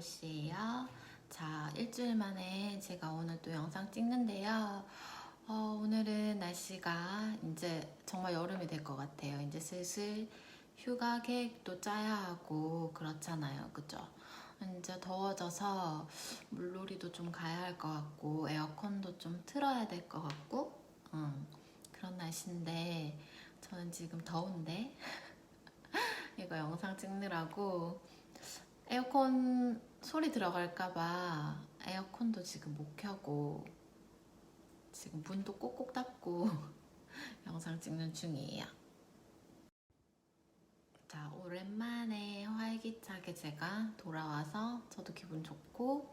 루시예요. 자, 일주일 만에 제가 오늘 또 영상 찍는데요. 어, 오늘은 날씨가 이제 정말 여름이 될 것 같아요. 이제 슬슬 휴가 계획도 짜야 하고 그렇잖아요. 그죠? 이제 더워져서 물놀이도 좀 가야 할 것 같고 에어컨도 좀 틀어야 될 것 같고 음, 그런 날씨인데 저는 지금 더운데 이거 영상 찍느라고 에어컨 소리 들어갈까봐 에어컨도 지금 못 켜고 지금 문도 꼭꼭 닫고 영상 찍는 중이에요. 자, 오랜만에 활기차게 제가 돌아와서 저도 기분 좋고,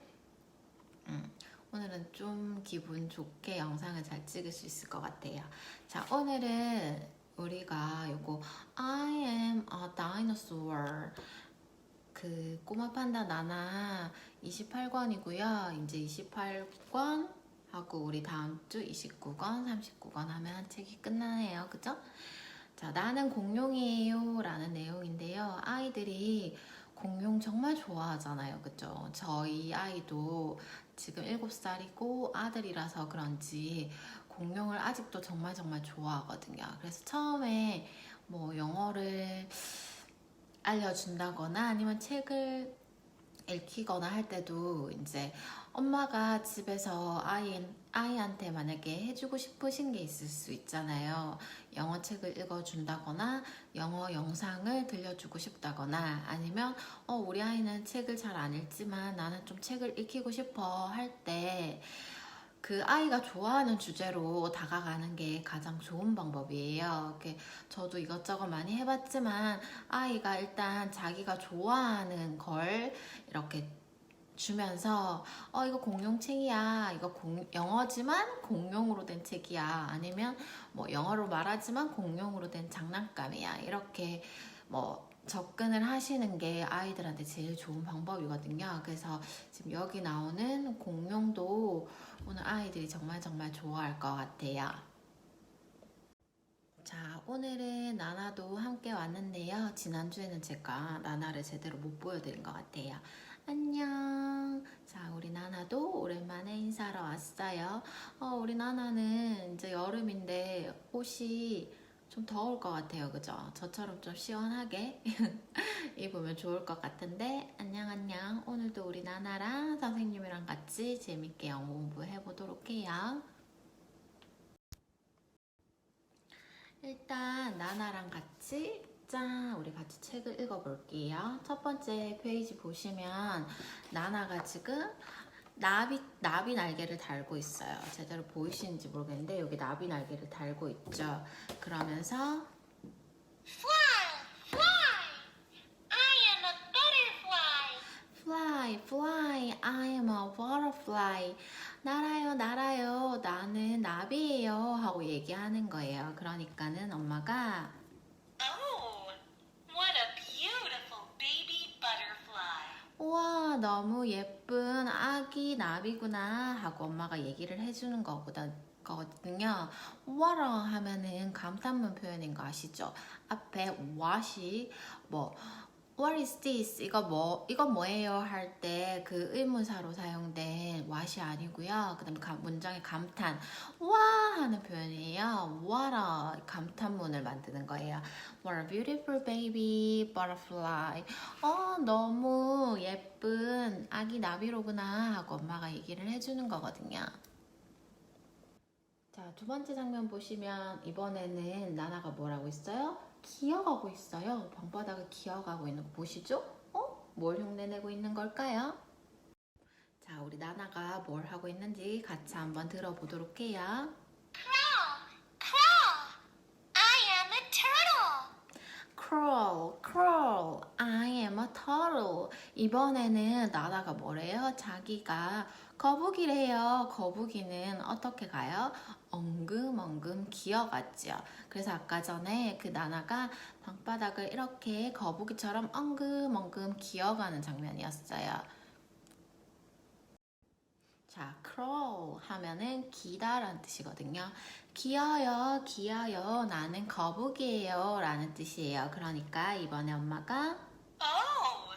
음, 오늘은 좀 기분 좋게 영상을 잘 찍을 수 있을 것 같아요. 자, 오늘은 우리가 요거 I am a dinosaur 그 꼬마 판다 나나 28권이고요. 이제 28권 하고 우리 다음 주 29권, 39권 하면 한 책이 끝나네요. 그죠? 자, 나는 공룡이에요 라는 내용인데요. 아이들이 공룡 정말 좋아하잖아요. 그죠? 저희 아이도 지금 7살이고 아들이라서 그런지 공룡을 아직도 정말 정말 좋아하거든요. 그래서 처음에 뭐 영어를 알려준다거나 아니면 책을 읽히거나 할 때도 이제 엄마가 집에서 아이, 아이한테 만약에 해주고 싶으신 게 있을 수 있잖아요. 영어 책을 읽어준다거나 영어 영상을 들려주고 싶다거나 아니면 어, 우리 아이는 책을 잘 안 읽지만 나는 좀 책을 읽히고 싶어 할때 그 아이가 좋아하는 주제로 다가가는 게 가장 좋은 방법이에요. 저도 이것저것 많이 해봤지만 아이가 일단 자기가 좋아하는 걸 이렇게 주면서 어 이거 공룡책이야. 이거 공, 영어지만 공룡으로 된 책이야. 아니면 뭐 영어로 말하지만 공룡으로 된 장난감이야. 이렇게 뭐 접근을 하시는 게 아이들한테 제일 좋은 방법이거든요 그래서 지금 여기 나오는 공룡도 오늘 아이들이 정말 정말 좋아할 것 같아요 자 오늘은 나나도 함께 왔는데요 지난주에는 제가 나나를 제대로 못 보여드린 것 같아요 안녕. 자, 우리 나나도 오랜만에 인사하러 왔어요. 어, 우리 나나는 이제 여름인데 옷이 좀 더울 것 같아요. 그죠? 저처럼 좀 시원하게 입으면 좋을 것 같은데, 안녕, 안녕. 오늘도 우리 나나랑 선생님이랑 같이 재밌게 영어 공부해 보도록 해요. 일단 나나랑 같이 짠! 우리 같이 책을 읽어볼게요. 첫 번째 페이지 보시면 나나가 지금 나비, 나비 날개를 달고 있어요. 제대로 보이시는지 모르겠는데 여기 나비 날개를 달고 있죠. 그러면서 Fly, fly! I am a butterfly. fly, fly, I am a butterfly. 날아요, 날아요. 나는 나비예요. 하고 얘기하는 거예요. 그러니까는 엄마가 Oh, what a beautiful baby butterfly. 우와 너무 예쁜 아기 나비구나 하고 엄마가 얘기를 해주는 거보다 거든요. 와라 하면은 감탄문 표현인 거 아시죠? 앞에 what이 뭐 What is this? 이거 뭐 이거 뭐예요? 할 때 그 의문사로 사용된 what이 아니고요. 그다음 에 문장의 감탄 와 하는 표현이에요. 와라 감탄문을 만드는 거예요. What a beautiful baby butterfly. 어 너무 예쁜 아기 나비로구나 하고 엄마가 얘기를 해주는 거거든요. 자, 두 번째 장면 보시면 이번에는 나나가 뭐라고 있어요? 기어가고 있어요. 방바닥을 기어가고 있는 거 보시죠? 어? 뭘 흉내내고 있는 걸까요? 자, 우리 나나가 뭘 하고 있는지 같이 한번 들어보도록 해요. Crawl, crawl! I am a turtle. Crawl, crawl, 이번에는 나나가 뭐래요? 자기가 거북이래요. 거북이는 어떻게 가요? 엉금엉금 기어갔죠. 그래서 아까 전에 그 나나가 방바닥을 이렇게 거북이처럼 엉금엉금 기어가는 장면이었어요. 자, crawl 하면은 기다라는 뜻이거든요. 기어요, 기어요. 나는 거북이에요. 라는 뜻이에요. 그러니까 이번에 엄마가 Oh,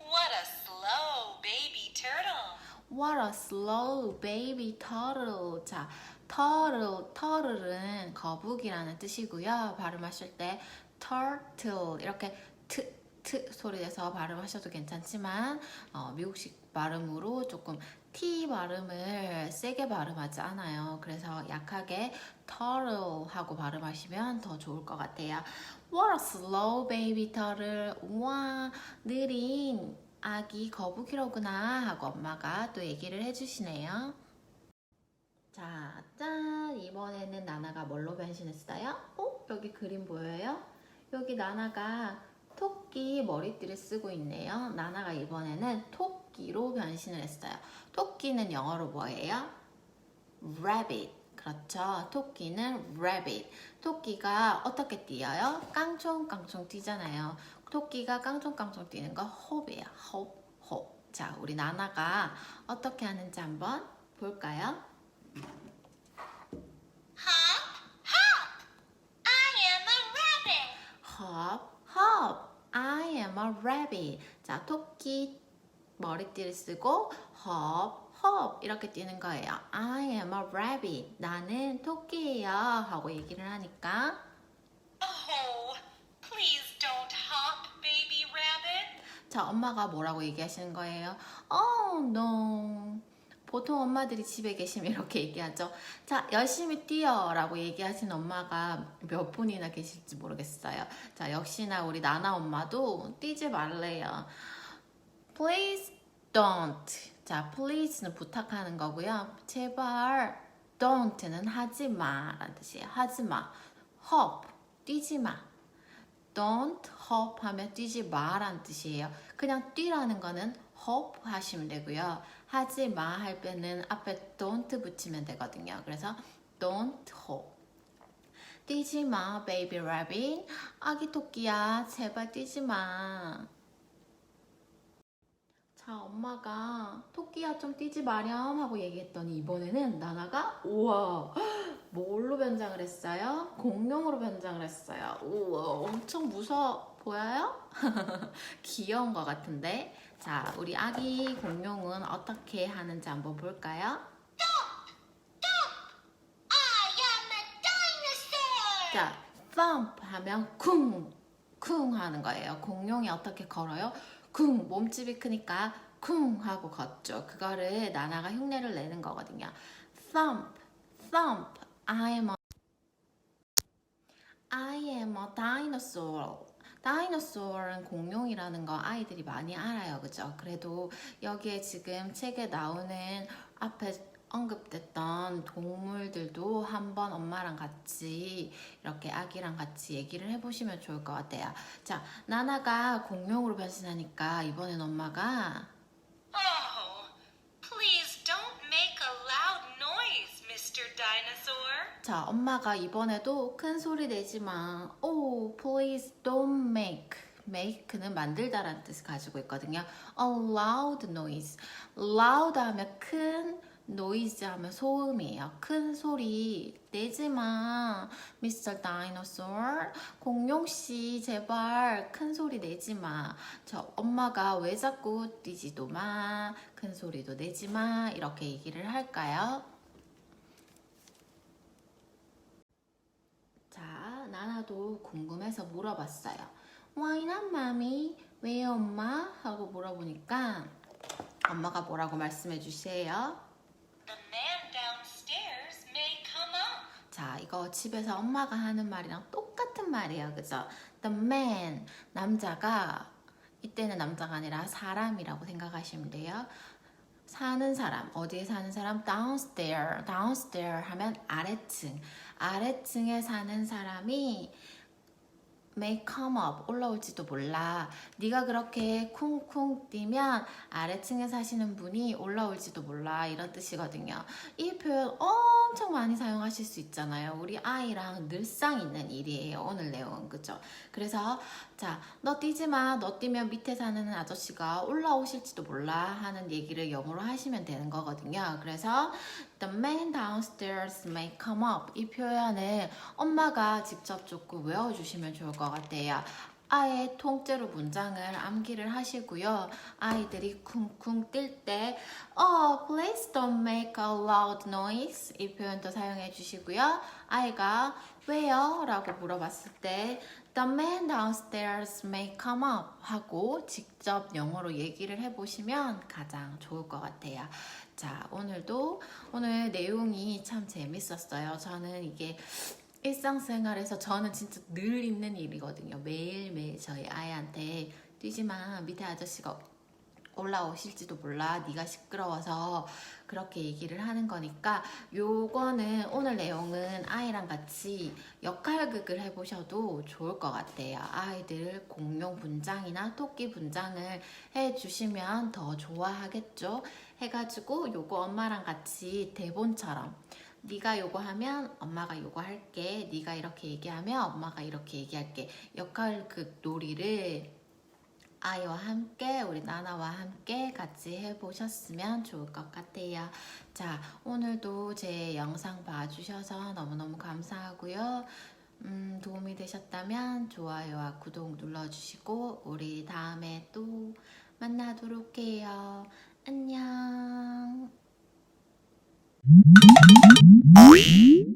what a slow baby turtle. What a slow baby turtle. 자, turtle, turtle은 거북이라는 뜻이고요. 발음하실 때 turtle 이렇게 트, 트 소리 내서 발음하셔도 괜찮지만 어, 미국식 발음으로 조금 T 발음을 세게 발음하지 않아요. 그래서 약하게 turtle 하고 발음하시면 더 좋을 것 같아요. What a slow baby turtle. 와, 느린 아기 거북이로구나 하고 엄마가 또 얘기를 해주시네요. 자, 짠! 이번에는 나나가 뭘로 변신했어요? 어? 여기 그림 보여요? 여기 나나가 토끼 머리띠를 쓰고 있네요. 나나가 이번에는 토끼로 변신을 했어요. 토끼는 영어로 뭐예요? rabbit. 그렇죠. 토끼는 rabbit. 토끼가 어떻게 뛰어요? 깡총깡총 뛰잖아요. 토끼가 깡총깡총 뛰는 거 hope이에요. hope, hope. 자, 우리 나나가 어떻게 하는지 한번 볼까요? Hop, hop. I am a rabbit. hop, hop. I am a rabbit. 자, 토끼 머리띠를 쓰고 hop, hop 이렇게 뛰는 거예요. I am a rabbit. 나는 토끼예요. 하고 얘기를 하니까 Oh, please don't hop, baby rabbit. 자, 엄마가 뭐라고 얘기하시는 거예요? Oh, no. 보통 엄마들이 집에 계시면 이렇게 얘기하죠. 자, 열심히 뛰어 라고 얘기하시는 엄마가 몇 분이나 계실지 모르겠어요. 자, 역시나 우리 나나 엄마도 뛰지 말래요. Please don't. 자, please는 부탁하는 거고요. 제발 don't는 하지 마라는 뜻이에요. 하지 마. hop, 뛰지 마. don't hop 하면 뛰지 마라는 뜻이에요. 그냥 뛰라는 거는 hop 하시면 되고요. 하지 마 할 때는 앞에 don't 붙이면 되거든요. 그래서 don't hop. 뛰지 마, baby rabbit. 아기 토끼야, 제발 뛰지 마. 자, 엄마가 토끼야 좀 뛰지 마렴 하고 얘기했더니 이번에는 나나가 우와 뭘로 변장을 했어요? 공룡으로 변장을 했어요. 우와 엄청 무서워 보여요? 귀여운 것 같은데 자 우리 아기 공룡은 어떻게 하는지 한번 볼까요? 자 thump 하면 쿵 쿵 하는 거예요. 공룡이 어떻게 걸어요? 쿵 몸집이 크니까 쿵 하고 걷죠. 그거를 나나가 흉내를 내는 거거든요. thump thump I am a I am a dinosaur. 다이너소어는 공룡이라는 거 아이들이 많이 알아요. 그죠? 그래도 여기에 지금 책에 나오는 앞에 언급됐던 동물들도 한번 엄마랑 같이 이렇게 아기랑 같이 얘기를 해보시면 좋을 것 같아요. 자, 나나가 공룡으로 변신하니까 이번엔 엄마가 Oh, please don't make a loud noise, Mr. Dinosaur. 자, 엄마가 이번에도 큰 소리 내지 마. Oh, please don't make. make는 만들다라는 뜻을 가지고 있거든요. A loud noise. loud 하면 큰, noise 하면 소음이에요. 큰 소리 내지 마. Mr. Dinosaur. 공룡 씨, 제발 큰 소리 내지 마. 저 엄마가 왜 자꾸 뛰지도 마. 큰 소리도 내지 마. 이렇게 얘기를 할까요? 자, 나나도 궁금해서 물어봤어요. Why not, mommy? 왜 엄마? 하고 물어보니까 엄마가 뭐라고 말씀해 주세요. The man downstairs may come up. 자, 이거 집에서 엄마가 하는 말이랑 똑같은 말이에요. 그죠? The man, 남자가, 이때는 남자가 아니라 사람이라고 생각하시면 돼요. 사는 사람, 어디에 사는 사람? downstairs, downstairs 하면 아래층. 아래층에 사는 사람이 may come up, 올라올지도 몰라. 네가 그렇게 쿵쿵 뛰면 아래층에 사시는 분이 올라올지도 몰라. 이런 뜻이거든요. 이 표현 엄청 많이 사용하실 수 있잖아요. 우리 아이랑 늘상 있는 일이에요. 오늘 내용은 그죠? 그래서 자, 너 뛰지 마. 너 뛰면 밑에 사는 아저씨가 올라오실지도 몰라 하는 얘기를 영어로 하시면 되는 거거든요. 그래서 the man downstairs may come up 이 표현을 엄마가 직접 조금 외워주시면 좋을 것 같아요. 아예 통째로 문장을 암기를 하시고요. 아이들이 쿵쿵 뛸 때, oh, please don't make a loud noise 이 표현도 사용해 주시고요. 아이가 왜요? 라고 물어봤을 때, the man downstairs may come up 하고 직접 영어로 얘기를 해보시면 가장 좋을 것 같아요. 자, 오늘도 오늘 내용이 참 재밌었어요. 저는 이게 일상생활에서 저는 진짜 늘 있는 일이거든요. 매일매일 저희 아이한테 뛰지 마. 밑에 아저씨가 올라오실지도 몰라. 네가 시끄러워서 그렇게 얘기를 하는 거니까 요거는 오늘 내용은 아이랑 같이 역할극을 해보셔도 좋을 것 같아요. 아이들 공룡 분장이나 토끼 분장을 해주시면 더 좋아하겠죠. 해가지고 요거 엄마랑 같이 대본처럼 네가 요거 하면 엄마가 요거 할게. 네가 이렇게 얘기하면 엄마가 이렇게 얘기할게. 역할극 놀이를 아이와 함께 우리 나나와 함께 같이 해보셨으면 좋을 것 같아요. 자, 오늘도 제 영상 봐주셔서 너무너무 감사하고요. 음, 도움이 되셨다면 좋아요와 구독 눌러주시고 우리 다음에 또 만나도록 해요. 안녕. Oi?